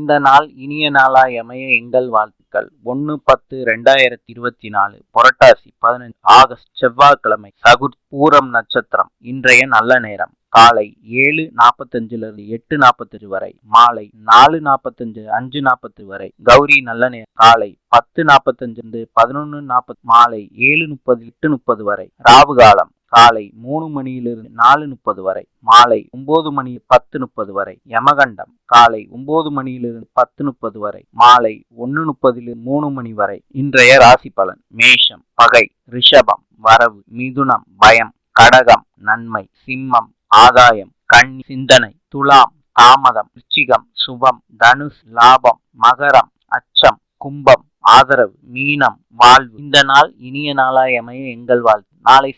இந்த நாள் இனிய நாளாய் அமைய எங்கள் வாழ்த்துக்கள். ஒன்னு பத்து ரெண்டாயிரத்தி இருபத்தி நாலு புரட்டாசி பதினஞ்சு ஆகஸ்ட் செவ்வாய்க்கிழமை சகுர் பூரம் நட்சத்திரம் இன்றைய நல்ல நேரம். காலை ஏழு நாற்பத்தஞ்சுல இருந்து எட்டு நாற்பத்தஞ்சு வரை மாலை நாலு நாற்பத்தஞ்சு அஞ்சு நாற்பது வரை கௌரி நல்ல நேரம் காலை பத்து நாற்பத்தஞ்சு இருந்து பதினொன்னு நாற்பது மாலை ஏழு முப்பது எட்டு முப்பது வரை ராவு காலம். காலை மூணு மணியிலிருந்து நாலு முப்பது வரை மாலை ஒன்பது மணி பத்து முப்பது வரை யமகண்டம் காலை ஒன்பது மணியிலிருந்து பத்து முப்பது வரை மாலை ஒன்னு முப்பதிலிருந்து மூணு மணி வரை. இன்றைய ராசி பலன் மேஷம் பகை ரிஷபம் வரவு மிதுனம் பயம் கடகம் நன்மை சிம்மம் ஆதாயம் கண் சிந்தனை துலாம் தாமதம் உச்சிகம் சுபம் தனுஷ் லாபம் மகரம் அச்சம் கும்பம் ஆதரவு மீனம் வாழ்வு. இந்த நாள் இனிய நாளாய் அமைய எங்கள் வாழ்த்து. நாளை